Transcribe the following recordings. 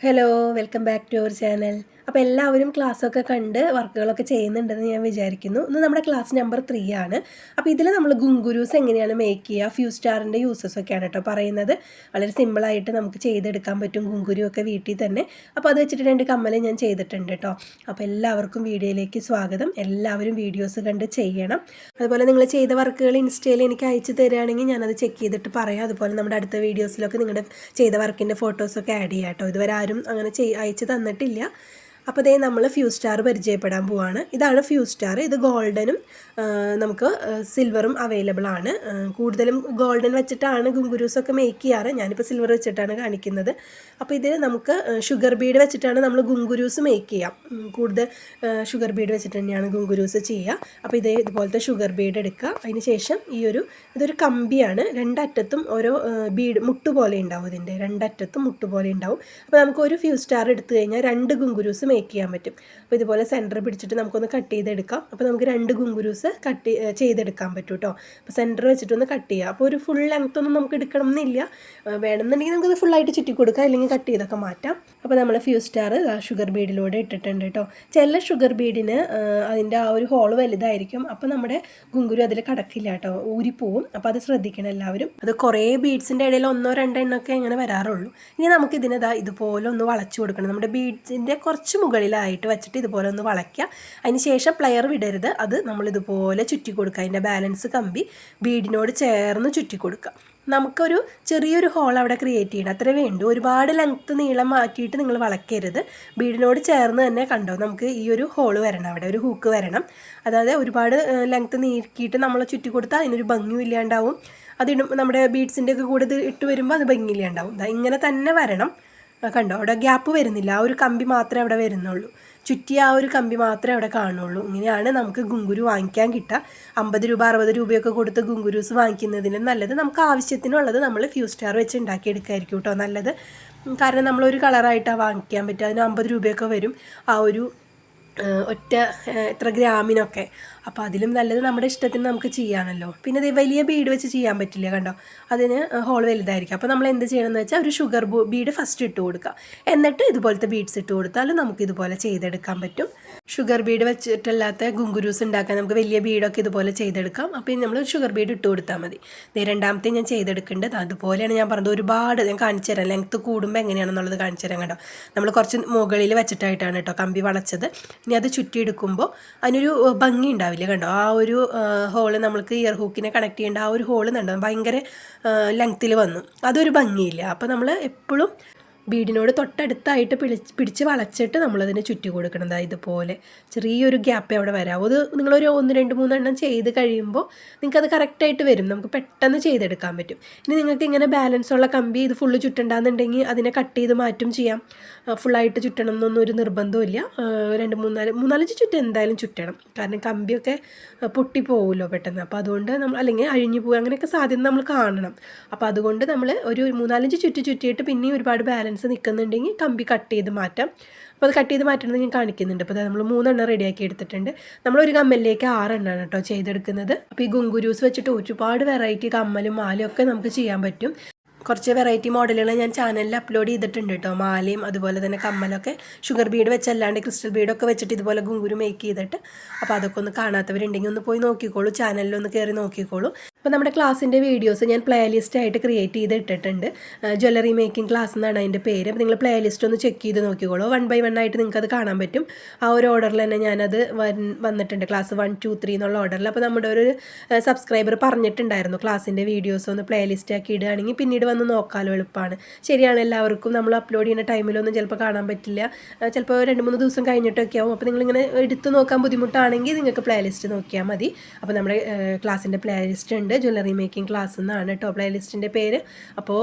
hello welcome back to our channel അപ്പോൾ എല്ലാവരും ക്ലാസ്സൊക്കെ കണ്ട് വർക്കുകളൊക്കെ ചെയ്യുന്നുണ്ടെന്ന് ഞാൻ വിചാരിക്കുന്നു. ഇന്ന് നമ്മുടെ ക്ലാസ് നമ്പർ ത്രീ ആണ്. അപ്പോൾ ഇതിൽ നമ്മൾ ഗുങ്കുരൂസ് എങ്ങനെയാണ് മേക്ക് ചെയ്യുക ഫ്യൂ സ്റ്റാറിന്റെ യൂസസ് ഒക്കെയാണ് കേട്ടോ പറയുന്നത്. വളരെ സിമ്പിളായിട്ട് നമുക്ക് ചെയ്തെടുക്കാൻ പറ്റും ഗുങ്കുരു ഒക്കെ വീട്ടിൽ തന്നെ. അപ്പോൾ അത് വെച്ചിട്ട് രണ്ട് കമ്മൽ ഞാൻ ചെയ്തിട്ടുണ്ട് കേട്ടോ അപ്പോൾ എല്ലാവർക്കും വീഡിയോയിലേക്ക് സ്വാഗതം. എല്ലാവരും വീഡിയോസ് കണ്ട് ചെയ്യണം. അതുപോലെ നിങ്ങൾ ചെയ്ത വർക്കുകൾ ഇൻസ്റ്റയിൽ എനിക്ക് അയച്ചു തരികയാണെങ്കിൽ ഞാനത് ചെക്ക് ചെയ്തിട്ട് പറയാം. അതുപോലെ നമ്മുടെ അടുത്ത വീഡിയോസിലൊക്കെ നിങ്ങളുടെ ചെയ്ത വർക്കിന്റെ ഫോട്ടോസൊക്കെ ആഡ് ചെയ്യാം കേട്ടോ ഇതുവരെ ആരും അങ്ങനെ ചെയ് അയച്ചു തന്നിട്ടില്ല. അപ്പോൾ ഇതേ നമ്മൾ ഫ്യൂ സ്റ്റാർ പരിചയപ്പെടാൻ പോവാണ്. ഇതാണ് ഫ്യൂ സ്റ്റാർ ഇത് ഗോൾഡനും നമുക്ക് സിൽവറും അവൈലബിൾ ആണ്. കൂടുതലും ഗോൾഡൻ വെച്ചിട്ടാണ് ഗുങ്കുരൂസൊക്കെ മേക്ക് ചെയ്യാറ്. ഞാനിപ്പോൾ സിൽവർ വെച്ചിട്ടാണ് കാണിക്കുന്നത്. അപ്പോൾ ഇത് നമുക്ക് ഷുഗർ ബീഡ് വെച്ചിട്ടാണ് നമ്മൾ ഗുങ്കുരൂസ് മേക്ക് ചെയ്യാം. കൂടുതൽ ഷുഗർ ബീഡ് വെച്ചിട്ട് തന്നെയാണ് ഗുങ്കുരൂസ് ചെയ്യുക അപ്പോൾ ഇതേ ഇതുപോലത്തെ ഷുഗർ ബീഡ് എടുക്കുക അതിന് ശേഷം ഈ ഒരു ഇതൊരു കമ്പിയാണ്. രണ്ടറ്റത്തും ഓരോ ബീഡ് മുട്ട് പോലെ ഉണ്ടാവും ഇതിന്റെ രണ്ടറ്റത്തും മുട്ട് പോലെ ഉണ്ടാവും. അപ്പോൾ നമുക്ക് ഒരു ഫ്യൂ സ്റ്റാർ എടുത്തു കഴിഞ്ഞാൽ രണ്ട് ഗുങ്കുരൂസ് മേക്ക് ചെയ്യാൻ പറ്റും. അപ്പോൾ ഇതുപോലെ സെന്റർ പിടിച്ചിട്ട് നമുക്കൊന്ന് കട്ട് ചെയ്തെടുക്കാം. അപ്പോൾ നമുക്ക് രണ്ട് ഗുങ്കുരൂസ് കട്ട് ചെയ്തെടുക്കാൻ പറ്റും കേട്ടോ അപ്പോൾ സെന്റർ വെച്ചിട്ടൊന്ന് കട്ട് ചെയ്യുക അപ്പോൾ ഒരു ഫുൾ ലെങ്ത് ഒന്നും നമുക്ക് എടുക്കണം എന്നില്ല വേണമെന്നുണ്ടെങ്കിൽ നമുക്കത് ഫുള്ളായിട്ട് ചുറ്റി കൊടുക്കാം. അല്ലെങ്കിൽ കട്ട് ചെയ്തൊക്കെ മാറ്റാം. അപ്പോൾ നമ്മൾ ഫ്യൂ സ്റ്റാർ ഷുഗർ ബീഡിലൂടെ ഇട്ടിട്ടുണ്ട് കേട്ടോ ചില ഷുഗർ ബീഡിന് അതിന്റെ ആ ഒരു ഹോൾ വലുതായിരിക്കും. അപ്പോൾ നമ്മുടെ ഗുങ്കുരു അതിൽ കടക്കില്ല കേട്ടോ ഊരിപ്പോവും. അപ്പോൾ അത് ശ്രദ്ധിക്കണം എല്ലാവരും. അത് കുറേ ബീഡ്സിന്റെ ഇടയിൽ ഒന്നോ രണ്ടോ എണ്ണമൊക്കെ ഇങ്ങനെ വരാറുള്ളൂ. ഇനി നമുക്ക് ഇതിനതാ ഇതുപോലെ ഒന്ന് വളച്ചു കൊടുക്കണം. നമ്മുടെ ബീഡ്സിന്റെ കുറച്ച് മുകളിലായിട്ട് വെച്ചിട്ട് ഇതുപോലെ ഒന്ന് വളയ്ക്കുക. അതിന് ശേഷം പ്ലെയർ വിടരുത്. അത് നമ്മൾ ഇതുപോലെ ചുറ്റി കൊടുക്കുക. അതിന്റെ ബാലൻസ് കമ്പി ബീഡിനോട് ചേർന്ന് ചുറ്റി കൊടുക്കുക. നമുക്കൊരു ചെറിയൊരു ഹോൾ അവിടെ ക്രിയേറ്റ് ചെയ്യണം. അത്രേ വേണ്ടു. ഒരുപാട് ലെങ്ത്ത് നീളം മാറ്റിയിട്ട് നിങ്ങൾ വളയ്ക്കരുത്. ബീഡിനോട് ചേർന്ന് തന്നെ കണ്ടോ? നമുക്ക് ഈ ഒരു ഹോൾ വരണം അവിടെ. ഒരു ഹൂക്ക് വരണം. അതായത് ഒരുപാട് ലെങ്ത്ത് നീക്കിയിട്ട് നമ്മൾ ചുറ്റി കൊടുത്താൽ അതിനൊരു ഭംഗിയും ഇല്ലാണ്ടാവും. അതിടും നമ്മുടെ ബീഡ്സിന്റെ ഒക്കെ കൂടെ ഇട്ട് വരുമ്പോൾ അത് ഭംഗിയില്ലാണ്ടാവും. ഇങ്ങനെ തന്നെ വരണം. കണ്ടോ? അവിടെ ഗ്യാപ്പ് വരുന്നില്ല. ആ ഒരു കമ്പി മാത്രമേ അവിടെ വരുന്നുള്ളൂ. ചുറ്റി ആ ഒരു കമ്പി മാത്രമേ അവിടെ കാണുള്ളൂ. ഇങ്ങനെയാണ് നമുക്ക് ഗുങ്കുരു വാങ്ങിക്കാൻ കിട്ടുക. അമ്പത് രൂപ അറുപത് രൂപയൊക്കെ കൊടുത്ത് ഗുങ്കുരൂസ് വാങ്ങിക്കുന്നതിന് നല്ലത് നമുക്ക് ആവശ്യത്തിനുള്ളത് നമ്മൾ ഫ്യൂ സ്റ്റാർ വെച്ച് ഉണ്ടാക്കിയെടുക്കായിരിക്കും കേട്ടോ നല്ലത്. കാരണം നമ്മളൊരു കളറായിട്ടാണ് വാങ്ങിക്കാൻ പറ്റുക. അതിന് അമ്പത് രൂപയൊക്കെ വരും. ആ ഒരു ഒറ്റ എത്ര ഗ്രാമിനൊക്കെ. അപ്പോൾ അതിലും നല്ലത് നമ്മുടെ ഇഷ്ടത്തിന് നമുക്ക് ചെയ്യാമല്ലോ പിന്നെ ഇത് വലിയ ബീഡ് വെച്ച് ചെയ്യാൻ പറ്റില്ല കണ്ടോ? അതിന് ഹോൾ വലുതായിരിക്കും. അപ്പോൾ നമ്മൾ എന്ത് ചെയ്യണമെന്ന് വെച്ചാൽ ഒരു ഷുഗർ ബീഡ് ഫസ്റ്റ് ഇട്ട് കൊടുക്കുക. എന്നിട്ട് ഇതുപോലത്തെ ബീഡ്സ് ഇട്ട് കൊടുത്താൽ നമുക്ക് ഇതുപോലെ ചെയ്തെടുക്കാൻ പറ്റും. ഷുഗർ ബീഡ് വെച്ചിട്ടല്ലാത്ത ഗുങ്കുരൂസ് ഉണ്ടാക്കാൻ നമുക്ക് വലിയ ബീഡൊക്കെ ഇതുപോലെ ചെയ്തെടുക്കാം. അപ്പോൾ ഇനി നമ്മൾ ഷുഗർ ബീഡ് ഇട്ട് കൊടുത്താൽ മതി. ഇത് രണ്ടാമത്തെ ഞാൻ ചെയ്തെടുക്കേണ്ടത് അതുപോലെയാണ് ഞാൻ പറഞ്ഞത്. ഒരുപാട് ഞാൻ കാണിച്ചു തരാം. ലെങ്ത്ത് കൂടുമ്പോൾ എങ്ങനെയാണെന്നുള്ളത് കാണിച്ചു തരാം കേട്ടോ നമ്മൾ കുറച്ച് മുകളിൽ വെച്ചിട്ടായിട്ടാണ് കേട്ടോ കമ്പി വളച്ചത്. ഇനി അത് ചുറ്റിയെടുക്കുമ്പോൾ അതിനൊരു ഭംഗി ഉണ്ടാവില്ല കണ്ടോ. ആ ഒരു ഹോൾ നമ്മൾക്ക് ഇയർ ഹൂക്കിനെ കണക്ട് ചെയ്യേണ്ട ആ ഒരു ഹോൾ കണ്ടോ. ഭയങ്കര ലെങ്ത്തിൽ വന്നു. അതൊരു ഭംഗിയില്ല. അപ്പോൾ നമ്മൾ എപ്പോഴും ബീഡിനോട് തൊട്ടടുത്തായിട്ട് പിടിച്ച് പിടിച്ച് വളച്ചിട്ട് നമ്മളതിനെ ചുറ്റി കൊടുക്കണം. ഇതുപോലെ ചെറിയൊരു ഗ്യാപ്പേ അവിടെ വരാം. അത് നിങ്ങളൊരു ഒന്ന് രണ്ട് മൂന്നെണ്ണം ചെയ്ത് കഴിയുമ്പോൾ നിങ്ങൾക്കത് കറക്റ്റായിട്ട് വരും. നമുക്ക് പെട്ടെന്ന് ചെയ്തെടുക്കാൻ പറ്റും. ഇനി നിങ്ങൾക്ക് ഇങ്ങനെ ബാലൻസ് ഉള്ള കമ്പി ഇത് ഫുള്ള് ചുറ്റണ്ടാന്നുണ്ടെങ്കിൽ അതിനെ കട്ട് ചെയ്ത് മാറ്റും ചെയ്യാം. ഫുള്ളായിട്ട് ചുറ്റണം എന്നൊന്നും ഒരു നിർബന്ധമില്ല രണ്ട് മൂന്നാൽ മൂന്നാലഞ്ച് ചുറ്റും എന്തായാലും ചുറ്റണം. കാരണം കമ്പിയൊക്കെ പൊട്ടിപ്പോവുമല്ലോ പെട്ടെന്ന്. അപ്പോൾ അതുകൊണ്ട് നമ്മൾ അല്ലെങ്കിൽ അഴിഞ്ഞു പോകുക അങ്ങനെയൊക്കെ സാധ്യത നമ്മൾ കാണണം. അപ്പോൾ അതുകൊണ്ട് നമ്മൾ ഒരു മൂന്നാലഞ്ച് ചുറ്റി ചുറ്റിയിട്ട് പിന്നെയും ഒരുപാട് ബാലൻസ് നിൽക്കുന്നുണ്ടെങ്കിൽ കമ്പി കട്ട് ചെയ്ത് മാറ്റാം. അപ്പോൾ അത് കട്ട് ചെയ്ത് മാറ്റുന്നത് ഞാൻ കാണിക്കുന്നുണ്ട്. അപ്പോൾ നമ്മൾ മൂന്നെണ്ണം റെഡിയാക്കി എടുത്തിട്ടുണ്ട്. നമ്മൾ ഒരു കമ്മലിലേക്ക് ആറെണ്ണമാണ് കേട്ടോ ചെയ്തെടുക്കുന്നത്. അപ്പോൾ ഈ ഗുങ്കുരൂസ് വെച്ചിട്ട് ഒരുപാട് വെറൈറ്റി കമ്മലും മാലയും ഒക്കെ നമുക്ക് ചെയ്യാൻ പറ്റും. കുറച്ച് വെറൈറ്റി മോഡലുകൾ ഞാൻ ചാനലിൽ അപ്ലോഡ് ചെയ്തിട്ടുണ്ട് കേട്ടോ മാലയും അതുപോലെ തന്നെ കമ്മലൊക്കെ. ഷുഗർ ബീഡ് വെച്ചല്ലാണ്ട് ക്രിസ്റ്റൽ ബീഡൊക്കെ വെച്ചിട്ട് ഇതുപോലെ ഗുങ്കുരു മേക്ക് ചെയ്തിട്ട്. അപ്പോൾ അതൊക്കെ ഒന്ന് കാണാത്തവരുണ്ടെങ്കിൽ ഒന്ന് പോയി നോക്കിക്കോളൂ. ചാനലിൽ ഒന്ന് കയറി നോക്കിക്കോളൂ. അപ്പോൾ നമ്മുടെ ക്ലാസ്സിന്റെ വീഡിയോസ് ഞാൻ പ്ലേലിസ്റ്റ് ആയിട്ട് ക്രിയേറ്റ് ചെയ്ത് ഇട്ടിട്ടുണ്ട് ജ്വല്ലറി മേക്കിംഗ് ക്ലാസ് എന്നാണ് അതിന്റെ പേര്. അപ്പോൾ നിങ്ങൾ പ്ലേലിസ്റ്റ് ഒന്ന് ചെക്ക് ചെയ്ത് നോക്കിക്കോളൂ. വൺ ബൈ വൺ ആയിട്ട് നിങ്ങൾക്ക് അത് കാണാൻ പറ്റും. ആ ഒരു ഓർഡറിൽ തന്നെ ഞാനത് വന്നിട്ടുണ്ട്. ക്ലാസ് വൺ ടു ത്രീ എന്നുള്ള ഓർഡറിൽ അപ്പോൾ നമ്മുടെ ഒരു സബ്സ്ക്രൈബർ പറഞ്ഞിട്ടുണ്ടായിരുന്നു ക്ലാസ്സിന്റെ വീഡിയോസ് ഒന്ന് പ്ലേലിസ്റ്റ് ആക്കി ഇടുകയാണെങ്കിൽ പിന്നീട് വന്ന് നോക്കാലോ എളുപ്പമാണ് ശരിയാണ് എല്ലാവർക്കും നമ്മൾ അപ്ലോഡ് ചെയ്യുന്ന ടൈമിലൊന്നും ചിലപ്പോൾ കാണാൻ പറ്റില്ല. ചിലപ്പോൾ രണ്ട് മൂന്ന് ദിവസം കഴിഞ്ഞിട്ടൊക്കെ ആവും. അപ്പോൾ നിങ്ങളിങ്ങനെ എടുത്ത് നോക്കാൻ ബുദ്ധിമുട്ടാണെങ്കിൽ നിങ്ങൾക്ക് പ്ലേലിസ്റ്റ് നോക്കിയാൽ മതി. അപ്പോൾ നമ്മുടെ ക്ലാസ്സിന്റെ പ്ലേലിസ്റ്റ് ഉണ്ട്. ഉണ്ട്. ജ്വല്ലറി മേക്കിംഗ് ക്ലാസ് എന്നാണ് കേട്ടോ പ്ലേ ലിസ്റ്റിന്റെ പേര്. അപ്പോൾ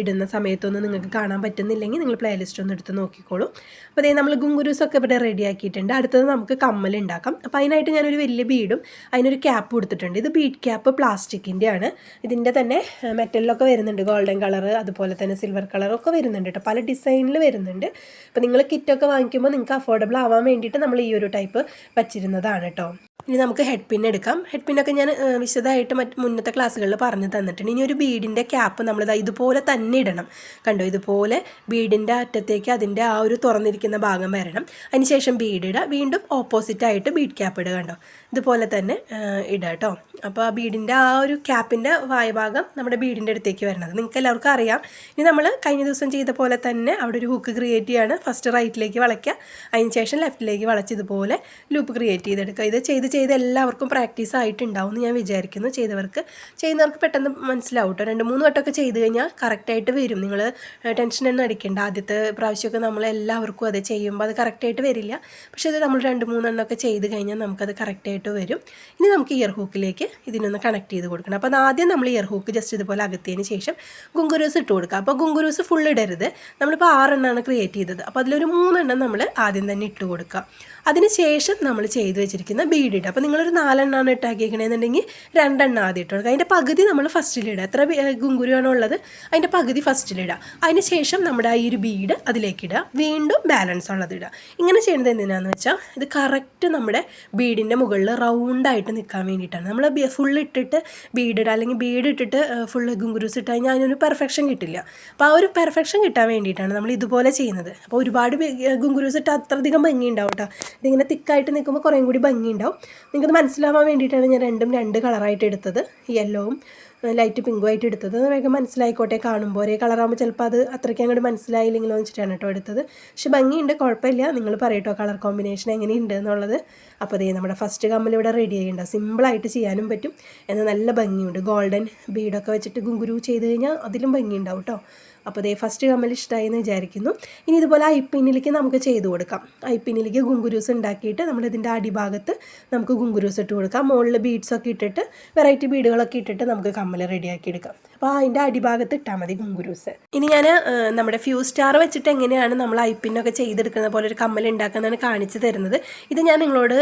ഇടുന്ന സമയത്തൊന്നും നിങ്ങൾക്ക് കാണാൻ പറ്റുന്നില്ലെങ്കിൽ നിങ്ങൾ പ്ലേലിസ്റ്റ് ഒന്ന് എടുത്ത് നോക്കിക്കോളൂ. അപ്പോൾ അതേ നമ്മൾ ഗുങ്കുരൂസൊക്കെ ഇവിടെ റെഡി ആക്കിയിട്ടുണ്ട്. അടുത്തത് നമുക്ക് കമ്മൽ ഉണ്ടാക്കാം. അപ്പോൾ അതിനായിട്ട് ഞാനൊരു വലിയ ബീഡും അതിനൊരു ക്യാപ്പ് കൊടുത്തിട്ടുണ്ട് ഇത് ബീഡ് ക്യാപ്പ് പ്ലാസ്റ്റിക്കിന്റെ ആണ് ഇതിന്റെ തന്നെ മെറ്റലിലൊക്കെ വരുന്നുണ്ട്. ഗോൾഡൻ കളർ അതുപോലെ തന്നെ സിൽവർ കളറൊക്കെ വരുന്നുണ്ട് കേട്ടോ പല ഡിസൈനിൽ വരുന്നുണ്ട്. അപ്പോൾ നിങ്ങൾ കിറ്റൊക്കെ വാങ്ങിക്കുമ്പോൾ നിങ്ങൾക്ക് അഫോർഡബിൾ ആവാൻ വേണ്ടിയിട്ട് നമ്മൾ ഈ ഒരു ടൈപ്പ് വച്ചിരുന്നതാണ് കേട്ടോ ഇനി നമുക്ക് ഹെഡ് പിൻ എടുക്കാം. ഹെഡ് പിന്നൊക്കെ ഞാൻ വിശദമായിട്ട് മറ്റ് മുന്നത്തെ ക്ലാസ്സുകളിൽ പറഞ്ഞു തന്നിട്ടുണ്ട്. ഇനി ഒരു ബീഡിന്റെ ക്യാപ്പ് നമ്മളിത് ഇതുപോലെ തന്നെ ഇടണം. കണ്ടോ? ഇതുപോലെ ബീഡിന്റെ അറ്റത്തേക്ക് അതിന്റെ ആ ഒരു തുറന്നിരിക്കുന്ന ഭാഗം വരണം. അതിനുശേഷം ബീഡ് ഇടുക. വീണ്ടും ഓപ്പോസിറ്റായിട്ട് ബീഡ് ക്യാപ്പ് ഇടുക കണ്ടോ? ഇതുപോലെ തന്നെ ഇടുക കേട്ടോ. അപ്പോൾ ആ ബീഡിന്റെ ആ ഒരു ക്യാപ്പിന്റെ വായഭാഗം നമ്മുടെ ബീഡിന്റെ അടുത്തേക്ക് വരുന്നത് നിങ്ങൾക്ക് എല്ലാവർക്കും അറിയാം. ഇനി നമ്മൾ കഴിഞ്ഞ ദിവസം ചെയ്ത പോലെ തന്നെ അവിടെ ഒരു ഹുക്ക് ക്രിയേറ്റ് ചെയ്യാണ്. ഫസ്റ്റ് റൈറ്റിലേക്ക് വളയ്ക്കുക. അതിന് ശേഷം ലെഫ്റ്റിലേക്ക് വളച്ചതുപോലെ ലൂപ്പ് ക്രിയേറ്റ് ചെയ്തെടുക്കുക. ഇത് ചെയ്ത് ചെയ്ത് എല്ലാവർക്കും പ്രാക്ടീസ് ആയിട്ടുണ്ടാവും എന്ന് ഞാൻ വിചാരിക്കുന്നു. ചെയ്തവർക്ക് ചെയ്യുന്നവർക്ക് പെട്ടെന്ന് മനസ്സിലാവും കേട്ടോ രണ്ട് മൂന്ന് വട്ടമൊക്കെ ചെയ്ത് കഴിഞ്ഞാൽ കറക്റ്റായിട്ട് വരും. നിങ്ങൾ ടെൻഷനൊന്നും അടിക്കേണ്ട. ആദ്യത്തെ പ്രാവശ്യമൊക്കെ നമ്മൾ എല്ലാവർക്കും അത് ചെയ്യുമ്പോൾ അത് കറക്റ്റായിട്ട് വരില്ല. പക്ഷേ ഇത് നമ്മൾ രണ്ട് മൂന്നെണ്ണമൊക്കെ ചെയ്ത് കഴിഞ്ഞാൽ നമുക്കത് കറക്റ്റായിട്ട് വരും. ഇനി നമുക്ക് ഇയർ ഹൂക്കിലേക്ക് ഇതിനൊന്ന് കണക്ട് ചെയ്ത് കൊടുക്കണം. അപ്പോൾ ആദ്യം നമ്മൾ ഇയർ ഹൂക്ക് ജസ്റ്റ് ഇതുപോലെ അകത്തിയതിന് ശേഷം ഗുങ്കുരൂസ് ഇട്ട് കൊടുക്കുക. അപ്പോൾ ഗുങ്കുരൂസ് ഫുൾ ഇടരുത്. നമ്മളിപ്പോൾ ആറെണ്ണമാണ് ക്രിയേറ്റ് ചെയ്തത്. അപ്പോൾ അതിലൊരു മൂന്നെണ്ണം നമ്മൾ ആദ്യം തന്നെ ഇട്ട് കൊടുക്കുക. അതിന് ശേഷം നമ്മൾ ചെയ്ത് വെച്ചിരിക്കുന്ന ബീഡ് ഇടുക. അപ്പോൾ നിങ്ങളൊരു നാലെണ്ണമാണ് ഇട്ടാക്കിയിരിക്കണമെന്നുണ്ടെങ്കിൽ രണ്ടെണ്ണം ആദ്യം ഇട്ട് കൊടുക്കുക. അതിന്റെ പകുതി നമ്മൾ ഫസ്റ്റിലിടുക എത്ര ഗുങ്കുരുവാണോ ഉള്ളത്? അതിന്റെ പകുതി ഫസ്റ്റിലിടുക അതിന് ശേഷം നമ്മുടെ ആ ഒരു ബീഡ് അതിലേക്ക് ഇടുക. വീണ്ടും ബാലൻസ് ഉള്ളത് ഇടുക. ഇങ്ങനെ ചെയ്യുന്നത് എന്തിനാണെന്ന് വെച്ചാൽ ഇത് കറക്റ്റ് നമ്മുടെ ബീഡിന്റെ മുകളിൽ റൗണ്ടായിട്ട് നിൽക്കാൻ വേണ്ടിയിട്ടാണ്. നമ്മൾ ഫുൾ ഇട്ടിട്ട് ബീഡിടുക അല്ലെങ്കിൽ ബീഡ് ഇട്ടിട്ട് ഫുൾ ഗുങ്കുരൂസ് ഇട്ട് കഴിഞ്ഞാൽ അതിനൊരു പെർഫെക്ഷൻ കിട്ടില്ല. അപ്പോൾ ആ ഒരു പെർഫെക്ഷൻ കിട്ടാൻ വേണ്ടിയിട്ടാണ് നമ്മൾ ഇതുപോലെ ചെയ്യുന്നത്. അപ്പോൾ ഒരുപാട് ഗുങ്കുരൂസ് ഇട്ട് അത്രയധികം ഭംഗി ഉണ്ടാവും കേട്ടോ ഇതിങ്ങനെ തിക്കായിട്ട് നിൽക്കുമ്പോൾ കുറേ കൂടി ഭംഗി ഉണ്ടാവും. നിങ്ങൾക്ക് മനസ്സിലാവാൻ വേണ്ടിയിട്ടാണ് ഞാൻ രണ്ടും രണ്ട് കളറായിട്ട് എടുത്തത്. യെല്ലോവും ലൈറ്റ് പിങ്ക് ആയിട്ട് എടുത്തത്. വേഗം മനസ്സിലായിക്കോട്ടെ കാണുമ്പോൾ ഒരേ കളറാകുമ്പോൾ ചിലപ്പോൾ അത് അത്രയ്ക്ക് അങ്ങോട്ട് മനസ്സിലായില്ലെങ്കിലോ വെച്ചിട്ടാണ് കേട്ടോ എടുത്തത്. പക്ഷെ ഭംഗിയുണ്ട് കുഴപ്പമില്ല. നിങ്ങൾ പറയട്ടോ കളർ കോമ്പിനേഷൻ എങ്ങനെയുണ്ട് എന്നുള്ളത്. അപ്പോൾ അതേ നമ്മുടെ ഫസ്റ്റ് കമ്മൽ ഇവിടെ റെഡി ആയിട്ടുണ്ട്. സിമ്പിളായിട്ട് ചെയ്യാനും പറ്റും. എന്നാൽ നല്ല ഭംഗിയുണ്ട്. ഗോൾഡൻ ബീഡൊക്കെ വെച്ചിട്ട് ഗുങ്കുരു ചെയ്ത് കഴിഞ്ഞാൽ അതിലും ഭംഗിയുണ്ടാവും കേട്ടോ അപ്പോൾ ദേ ഫസ്റ്റ് കമ്മൽ ഇഷ്ടമായി എന്ന് വിചാരിക്കുന്നു. ഇനി ഇതുപോലെ ഐപ്പിന്നിലേക്ക് നമുക്ക് ചെയ്തു കൊടുക്കാം. ഐപ്പിന്നിലേക്ക് ഗുങ്കുരൂസ് ഉണ്ടാക്കിയിട്ട് നമ്മളിതിന്റെ അടിഭാഗത്ത് നമുക്ക് ഗുങ്കുരൂസ് ഇട്ട് കൊടുക്കാം. മുകളിൽ ബീഡ്സൊക്കെ ഇട്ടിട്ട് വെറൈറ്റി ബീഡുകളൊക്കെ ഇട്ടിട്ട് നമുക്ക് കമ്മൽ റെഡിയാക്കി എടുക്കാം. അപ്പോൾ അതിന്റെ അടിഭാഗത്ത് ഇട്ടാൽ മതി ഗുങ്കുരൂസ്. ഇനി ഞാൻ നമ്മുടെ ഫ്യൂ സ്റ്റാർ വെച്ചിട്ട് എങ്ങനെയാണ് നമ്മൾ ഐപ്പിന്നൊക്കെ ചെയ്തെടുക്കുന്ന പോലെ ഒരു കമ്മൽ ഉണ്ടാക്കുന്നതാണ് കാണിച്ചു തരുന്നത്. ഇത് ഞാൻ നിങ്ങളോട്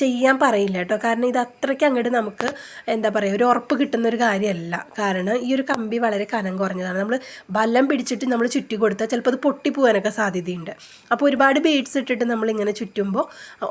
ചെയ്യാൻ പറയില്ല കേട്ടോ. കാരണം ഇത് അത്രയ്ക്ക് അങ്ങോട്ട് നമുക്ക് എന്താ പറയുക ഒരു ഉറപ്പ് കിട്ടുന്ന ഒരു കാര്യമല്ല. കാരണം ഈ ഒരു കമ്പി വളരെ കനം കുറഞ്ഞതാണ്. നമ്മൾ ബലം പിടിച്ചിട്ട് നമ്മൾ ചുറ്റി കൊടുത്താൽ ചിലപ്പോൾ അത് പൊട്ടിപ്പോകാനൊക്കെ സാധ്യതയുണ്ട്. അപ്പോൾ ഒരുപാട് ബീഡ്സ് ഇട്ടിട്ട് നമ്മളിങ്ങനെ ചുറ്റുമ്പോൾ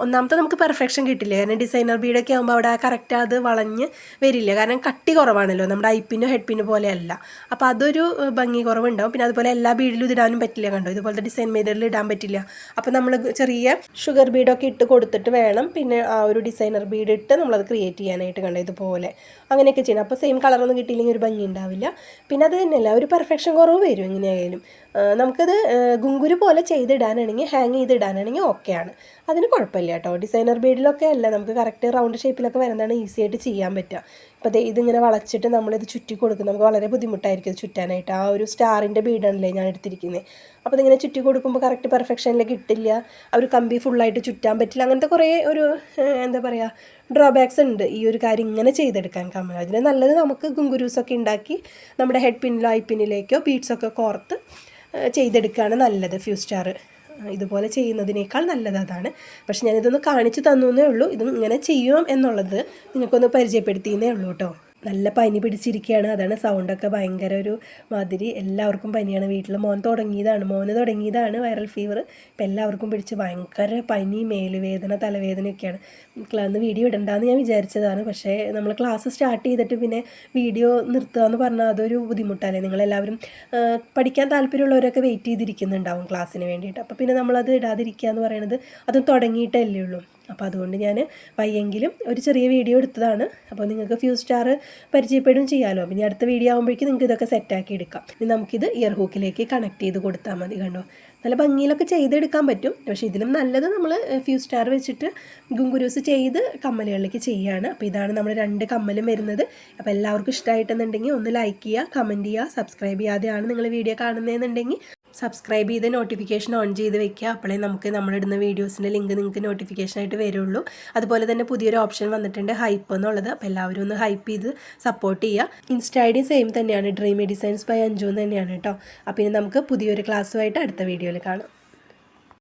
ഒന്നാമത്തെ നമുക്ക് പെർഫെക്ഷൻ കിട്ടില്ല. കാരണം ഡിസൈനർ ബീഡൊക്കെ ആകുമ്പോൾ അവിടെ കറക്റ്റ് അത് വളഞ്ഞ് വരില്ല. കാരണം കട്ടി കുറവാണല്ലോ നമ്മുടെ ഐപ്പിനോ ഹെഡ് പിന്നോ പോലെയല്ല. അപ്പോൾ അതൊരു ഭംഗി കുറവുണ്ടാവും. പിന്നെ അതുപോലെ എല്ലാ ബീഡിലും ഇതിടാനും പറ്റില്ല കണ്ടോ? ഇതുപോലത്തെ ഡിസൈൻ മെയ്തറിൽ ഇടാൻ പറ്റില്ല. അപ്പോൾ നമ്മൾ ചെറിയ ഷുഗർ ബീഡൊക്കെ ഇട്ട് കൊടുത്തിട്ട് വേണം പിന്നെ ആ ഒരു ഡിസൈനർ ബീഡ് ഇട്ട് നമ്മളത് ക്രിയേറ്റ് ചെയ്യാനായിട്ട് കണ്ടോ? ഇതുപോലെ. അങ്ങനെയൊക്കെ ചെയ്യണം. അപ്പോൾ സെയിം കളറൊന്നും കിട്ടിയില്ലെങ്കിൽ ഒരു ഭംഗി ഉണ്ടാവില്ല. പിന്നെ അത് തന്നെയല്ല ഒരു പെർഫെക്ഷൻ കുറവ് വരും. എങ്ങനെയായാലും. ആ, നമുക്കത് ഗുങ്കുരു പോലെ ചെയ്തിടാനാണെങ്കിൽ ഹാങ് ചെയ്തിടാനാണെങ്കിൽ ഓക്കെയാണ് അതിന് കുഴപ്പമില്ല കേട്ടോ. ഡിസൈനർ ബീഡിലൊക്കെ അല്ല. നമുക്ക് കറക്റ്റ് റൗണ്ട് ഷേപ്പിലൊക്കെ വരുന്നതാണ് ഈസി ആയിട്ട് ചെയ്യാൻ പറ്റുക. ഇപ്പോൾ ദേ ഇതിങ്ങനെ വളച്ചിട്ട് നമ്മളിത് ചുറ്റി കൊടുക്കും. നമുക്ക് വളരെ ബുദ്ധിമുട്ടായിരിക്കും ചുറ്റാനായിട്ട്. ആ ഒരു സ്റ്റാറിന്റെ ബീഡാണല്ലേ ഞാൻ എടുത്തിരിക്കുന്നത് അപ്പോൾ ഇതിങ്ങനെ ചുറ്റി കൊടുക്കുമ്പോൾ കറക്റ്റ് പെർഫെക്ഷനിലേക്ക് കിട്ടില്ല. ആ ഒരു കമ്പി ഫുള്ളായിട്ട് ചുറ്റാൻ പറ്റില്ല. അങ്ങനത്തെ കുറേ ഒരു എന്താ പറയുക ഡ്രോബാക്സ് ഉണ്ട്. ഈ ഒരു കാര്യം ഇങ്ങനെ ചെയ്തെടുക്കാൻ കമ്മൽ. അതിന് നല്ലത് നമുക്ക് ഗുങ്കുരൂസൊക്കെ ഉണ്ടാക്കി നമ്മുടെ ഹെഡ് പിന്നിലോ ഐ പിന്നിലേക്കോ ബീഡ്സൊക്കെ കോർത്ത് ചെയ്തെടുക്കുകയാണ് നല്ലത് ഫ്യൂ സ്റ്റാർ ഇതുപോലെ ചെയ്യുന്നതിനേക്കാൾ നല്ലത് അതാണ്. പക്ഷെ ഞാനിതൊന്ന് കാണിച്ചു തന്നു എന്നേ ഉള്ളൂ. ഇതും ഇങ്ങനെ ചെയ്യും എന്നുള്ളത് നിങ്ങൾക്കൊന്ന് പരിചയപ്പെടുത്തിയെന്നേ ഉള്ളൂ കേട്ടോ. നല്ല പനി പിടിച്ചിരിക്കുകയാണ് അതാണ് സൗണ്ടൊക്കെ ഭയങ്കര ഒരു മാതിരി. എല്ലാവർക്കും പനിയാണ്. വീട്ടിൽ മോൻ തുടങ്ങിയതാണ്. മോന് തുടങ്ങിയതാണ് വൈറൽ ഫീവർ ഇപ്പം എല്ലാവർക്കും പിടിച്ച് ഭയങ്കര പനി മേലുവേദന തലവേദനയൊക്കെയാണ്. അന്ന് വീഡിയോ ഇടണ്ടെന്ന് ഞാൻ വിചാരിച്ചതാണ്. പക്ഷേ നമ്മൾ ക്ലാസ് സ്റ്റാർട്ട് ചെയ്തിട്ട് പിന്നെ വീഡിയോ നിർത്തുക എന്ന് പറഞ്ഞാൽ അതൊരു ബുദ്ധിമുട്ടല്ലേ? നിങ്ങളെല്ലാവരും പഠിക്കാൻ താല്പര്യമുള്ളവരൊക്കെ വെയിറ്റ് ചെയ്തിരിക്കുന്നുണ്ടാവും ക്ലാസ്സിന് വേണ്ടിയിട്ട്. അപ്പോൾ പിന്നെ നമ്മളത് ഇടാതിരിക്കുക എന്ന് പറയുന്നത് അത് തുടങ്ങിയിട്ടല്ലേ ഉള്ളൂ. അപ്പോൾ അതുകൊണ്ട് ഞാൻ വയ്യെങ്കിലും ഒരു ചെറിയ വീഡിയോ എടുത്തതാണ്. അപ്പോൾ നിങ്ങൾക്ക് ഫ്യൂ സ്റ്റാർ പരിചയപ്പെടും ചെയ്യാമല്ലോ ഇനി അടുത്ത വീഡിയോ ആകുമ്പോഴേക്കും നിങ്ങൾക്ക് ഇതൊക്കെ സെറ്റാക്കി എടുക്കാം. ഇനി നമുക്കിത് ഇയർ ഹൂക്കിലേക്ക് കണക്ട് ചെയ്ത് കൊടുത്താൽ മതി കണ്ടോ? നല്ല ഭംഗിയിലൊക്കെ ചെയ്തെടുക്കാൻ പറ്റും. പക്ഷേ ഇതിലും നല്ലത് നമ്മൾ ഫ്യൂ സ്റ്റാർ വെച്ചിട്ട് ഗുങ്കുരൂസ് ചെയ്ത് കമ്മലുകളിലേക്ക് ചെയ്യുകയാണ്. അപ്പോൾ ഇതാണ് നമ്മൾ രണ്ട് കമ്മലും വരുന്നത്. അപ്പോൾ എല്ലാവർക്കും ഇഷ്ടമായിട്ടെന്നുണ്ടെങ്കിൽ ഒന്ന് ലൈക്ക് ചെയ്യുക കമന്റ് ചെയ്യുക സബ്സ്ക്രൈബ് ചെയ്യാതെയാണ് നിങ്ങൾ വീഡിയോ കാണുന്നതെന്നുണ്ടെങ്കിൽ സബ്സ്ക്രൈബ് ചെയ്ത് നോട്ടിഫിക്കേഷൻ ഓൺ ചെയ്ത് വെക്കുക. അപ്പോഴേ നമുക്ക് നമ്മളിടുന്ന വീഡിയോസിന്റെ ലിങ്ക് നിങ്ങൾക്ക് നോട്ടിഫിക്കേഷനായിട്ട് വരുള്ളൂ. അതുപോലെ തന്നെ പുതിയൊരു ഓപ്ഷൻ വന്നിട്ടുണ്ട് ഹൈപ്പ് എന്നുള്ളത്. അപ്പോൾ എല്ലാവരും ഒന്ന് ഹൈപ്പ് ചെയ്ത് സപ്പോർട്ട് ചെയ്യുക. ഇൻസ്റ്റ ഐ ഡി സെയിം തന്നെയാണ്. ഡ്രീം ഡിസൈൻസ് ബൈ എന്ന് തന്നെയാണ് കേട്ടോ. അപ്പോൾ ഇനി നമുക്ക് പുതിയൊരു ക്ലാസ്സുമായിട്ട് അടുത്ത വീഡിയോയിൽ കാണാം.